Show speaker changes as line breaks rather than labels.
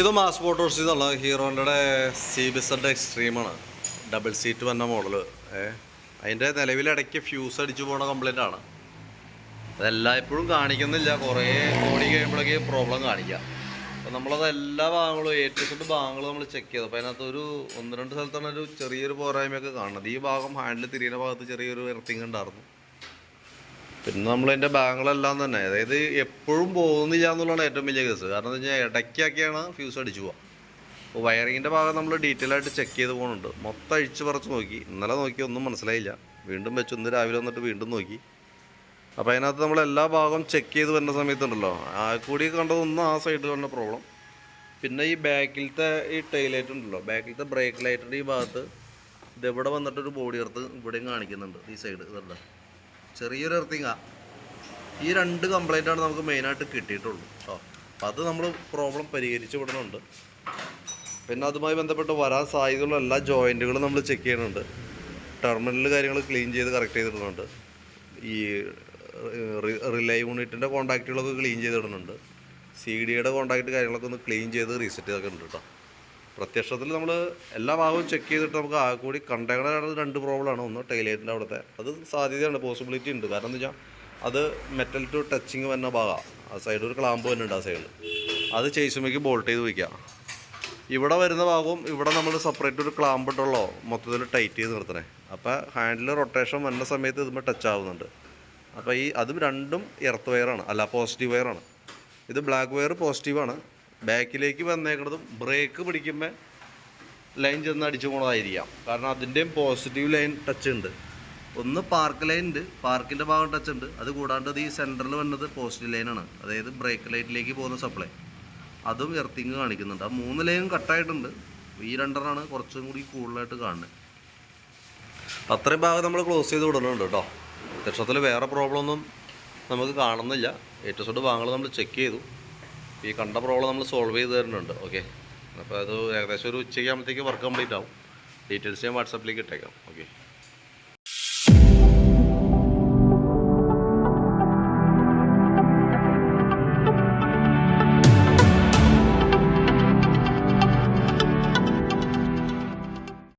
ഇത് mass Motors എന്നുള്ള ഹീറോന്റെ സി ബി സെഡ് എക്സ്ട്രീമാണ് ഡബിൾ സീറ്റ് വന്ന മോഡൽ അതിന്റെ നിലവിലിടയ്ക്ക് ഫ്യൂസ് അടിച്ചു പോണ കംപ്ലൈന്റ് ആണ്. അതെല്ലായ്പ്പോഴും കാണിക്കുന്നില്ല. കുറേ ഓടി കഴിയുമ്പോഴേക്ക് പ്രോബ്ലം കാണിക്കുക അപ്പോൾ നമ്മളത് എല്ലാ ഭാഗങ്ങളും എ ടു സെഡ് നമ്മൾ ചെക്ക് ചെയ്തു. അപ്പോൾ അതിനകത്ത് ഒരു ഒന്ന് രണ്ട് സ്ഥലത്താണ് ഒരു ചെറിയൊരു പോരായ്മയൊക്കെ കാണുന്നത്. ഈ ഭാഗം ഹാൻഡിൽ തിരിയുന്ന ഭാഗത്ത് ചെറിയൊരു എർത്തിങ് ഉണ്ടായിരുന്നു. പിന്നെ നമ്മളതിന്റെ ഭാഗങ്ങളെല്ലാം തന്നെ. അതായത് എപ്പോഴും പോകുന്നില്ല എന്നുള്ളതാണ് ഏറ്റവും വലിയ കേസ് കാരണം എന്താ വെച്ചാൽ ഇടയ്ക്കൊക്കെയാണ് ഫ്യൂസ് അടിച്ചു പോകുക അപ്പോൾ വയറിങ്ങിന്റെ ഭാഗം നമ്മൾ ഡീറ്റെയിൽ ആയിട്ട് ചെക്ക് ചെയ്ത് പോകുന്നുണ്ട് മൊത്തം അഴിച്ച് പറിച്ച് നോക്കി. ഇന്നലെ നോക്കി ഒന്നും മനസ്സിലായില്ല. വീണ്ടും വെച്ച്. ഇന്ന് രാവിലെ വന്നിട്ട് വീണ്ടും നോക്കി. അപ്പോൾ അതിനകത്ത് നമ്മൾ എല്ലാ ഭാഗവും ചെക്ക് ചെയ്ത് വരുന്ന സമയത്തുണ്ടല്ലോ. ആ കൂടി കണ്ടതൊന്നും ആ സൈഡിൽ വന്ന പ്രോബ്ലം പിന്നെ ഈ ബാക്കിലത്തെ ഈ ടൈൽ ലൈറ്റ് ഉണ്ടല്ലോ. ബാക്കിലത്തെ ബ്രേക്ക് ലൈറ്റിന്റെ ഈ ഭാഗത്ത് ഇതെവിടെ വന്നിട്ടൊരു ബോഡി എടുത്ത് ഇവിടെയും കാണിക്കുന്നുണ്ട്. ഈ സൈഡ് ഇതുണ്ട്. ചെറിയൊരു എർത്തിങ്ങാ ഈ രണ്ട് കംപ്ലൈന്റ് ആണ് നമുക്ക് മെയിനായിട്ട് കിട്ടിയിട്ടുള്ളൂ. കേട്ടോ അപ്പോൾ അത് നമ്മൾ പ്രോബ്ലം പരിഹരിച്ച് വിടുന്നുണ്ട് പിന്നെ അതുമായി ബന്ധപ്പെട്ട് വരാൻ സാധ്യതയുള്ള എല്ലാ ജോയിന്റുകളും നമ്മൾ ചെക്ക് ചെയ്യുന്നുണ്ട്. ടെർമിനൽ കാര്യങ്ങൾ ക്ലീൻ ചെയ്ത് കറക്റ്റ് ചെയ്തിടുന്നുണ്ട്. ഈ റിലേ യൂണിറ്റിന്റെ കോൺടാക്റ്റുകളൊക്കെ ക്ലീൻ ചെയ്തിടുന്നുണ്ട്. സി ഡിയുടെ കോൺടാക്റ്റ് കാര്യങ്ങളൊക്കെ ഒന്ന് ക്ലീൻ ചെയ്ത് റീസെറ്റ് ചെയ്തൊക്കെ ഉണ്ട് കേട്ടോ പ്രത്യക്ഷത്തിൽ നമ്മൾ എല്ലാ ഭാഗവും ചെക്ക് ചെയ്തിട്ട് നമുക്ക് ആ കൂടി കണ്ടെയ്നറാണ് രണ്ട് പ്രോബ്ലമാണ് ഒന്ന് ടൈലേറ്റിന്റെ അവിടുത്തെ. അത് സാധ്യതയുണ്ട് പോസിബിലിറ്റി ഉണ്ട്. കാരണം എന്താ വെച്ചാൽ അത് മെറ്റൽ ടു ടച്ചിങ് വരുന്ന ഭാഗമാണ് ആ സൈഡ് ഒരു ക്ലാമ്പ് തന്നെ ഉണ്ട് ആ സൈഡിൽ അത് ചേസുമ്പേക്ക് ബോൾട്ട് ചെയ്ത് വയ്ക്കുക ഇവിടെ വരുന്ന ഭാഗവും ഇവിടെ നമ്മൾ സെപ്പറേറ്റ് ഒരു ക്ലാമ്പ് ഇട്ടുള്ളോ മൊത്തത്തിൽ ടൈറ്റ് ചെയ്ത് നിർത്തണേ. അപ്പോൾ ഹാൻഡിൽ റൊട്ടേഷൻ വരുന്ന സമയത്ത് ഇതുമ്പോൾ ടച്ച് ആവുന്നുണ്ട്. അപ്പോൾ ഈ അതും രണ്ടും എർത്ത് വയറാണ് അല്ല പോസിറ്റീവ് വയറാണ് ഇത് ബ്ലാക്ക് വയർ പോസിറ്റീവാണ് ബാക്കിലേക്ക് വന്നേക്കുന്നതും ബ്രേക്ക് പിടിക്കുമ്പോൾ ലൈൻ ചെന്ന് അടിച്ചു പോണതായിരിക്കാം. കാരണം അതിന്റെയും പോസിറ്റീവ് ലൈൻ ടച്ച് ഉണ്ട്. ഒന്ന് പാർക്ക് ലൈൻ ഉണ്ട്. പാർക്കിന്റെ ഭാഗം ടച്ച് ഉണ്ട്. അത് കൂടാണ്ട് അത് ഈ സെന്ററിൽ വന്നത് പോസിറ്റീവ് ലൈനാണ് അതായത് ബ്രേക്ക് ലൈറ്റിലേക്ക് പോകുന്ന സപ്ലൈ അതും എർത്തിങ് കാണിക്കുന്നുണ്ട്. ആ മൂന്ന് ലൈനും കട്ടായിട്ടുണ്ട് ഈ രണ്ടെണ്ണമാണ് കുറച്ചും കൂടി കൂടുതലായിട്ട് കാണുന്നത്. അത്രയും ഭാഗം നമ്മൾ ക്ലോസ് ചെയ്ത് വിടുന്നുണ്ട് കേട്ടോ. പ്രത്യക്ഷത്തിൽ വേറെ പ്രോബ്ലം ഒന്നും നമുക്ക് കാണുന്നില്ല. ഏറ്റവും ഭാഗങ്ങൾ നമ്മൾ ചെക്ക് ചെയ്തു. ഈ കണ്ട പ്രോബ്ലം നമ്മൾ സോൾവ് ചെയ്ത് തരുന്നുണ്ട്. ഓക്കെ അപ്പോൾ അത് ഏകദേശം ഒരു ഉച്ചയ്ക്ക് ആകുമ്പോഴത്തേക്ക് വർക്ക് കംപ്ലീറ്റ് ആവും. ഡീറ്റെയിൽസ് ഞാൻ വാട്സാപ്പിലേക്ക് ഇട്ടേക്കാം. ഓക്കെ